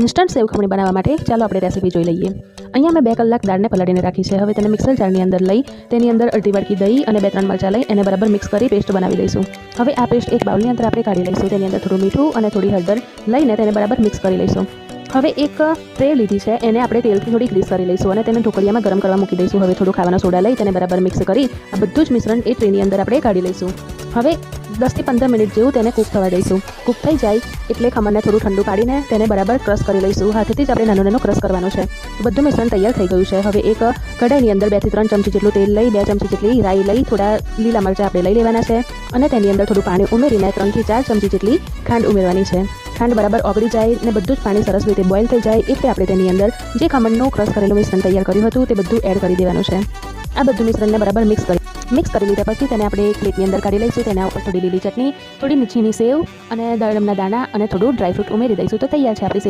Instant સેવ ખમણી બનાવવા માટે ચાલો આપણે રેસીપી જોઈ લઈએ. અહીંયા મેં બે કલાક દાળને પલાળીને રાખી છે. હવે તેને મિક્સર જારની અંદર લઈ, તેની અંદર અડધી વાડકી દહીં અને બે ત્રણ મરચાં લઈ એને બરાબર મિક્સ કરી પેસ્ટ બનાવી લઈશું. હવે આ પેસ્ટ એક બાઉલની અંદર આપણે કાઢી લઈશું. તેની અંદર થોડું મીઠું અને થોડી હળદર લઈને તેને બરાબર મિક્સ કરી લઈશું. હવે એક ટ્રે લીધી છે. એને આપણે તેલથી થોડી ગ્રીસ કરી લઈશું અને તેને ઢોકળિયામાં ગરમ કરવા મૂકી દઈશું. હવે થોડું ખાવાનો સોડા લઈ તેને બરાબર મિક્સ કરી આ બધું જ મિશ્રણ એ ટ્રેની અંદર આપણે કાઢી લઈશું. હવે દસથી પંદર મિનિટ જેવું તેને કૂક થવા દઈશું. કૂક થઈ જાય એટલે ખમણને થોડું ઠંડુ પાડીને તેને બરાબર ક્રશ કરી લઈશું. હાથેથી જ આપણે નાનું નાનું ક્રશ કરવાનું છે. બધું મિશ્રણ તૈયાર થઈ ગયું છે. હવે એક કઢાઈની અંદર બેથી ત્રણ ચમચી જેટલું તેલ લઈ, બે ચમચી જેટલી રાઈ લઈ, થોડા લીલા મરચાં આપણે લઈ લેવાના છે અને તેની અંદર થોડું પાણી ઉમેરીને ત્રણથી ચાર ચમચી જેટલી ખાંડ ઉમેરવાની છે. ખાંડ બરાબર ઓગળી જાય ને બધું જ પાણી સરસ રીતે બોઇલ થઈ જાય એટલે આપણે તેની અંદર જે ખમણનું ક્રશ કરેલું મિશ્રણ તૈયાર કર્યું હતું તે બધું એડ કરી દેવાનું છે. આ બધું મિશ્રણને બરાબર મિક્સ કરી મિક્સ કરી લીધા પછી તેને આપણે એક પ્લેટની અંદર કાઢી લઈશું. તેના ઉપર થોડી લીલી ચટણી, થોડી મીઠીની સેવ અને દળમના દાણા અને થોડું ડ્રાયફ્રૂટ ઉમેરી દઈશું. તો તૈયાર છે આપણી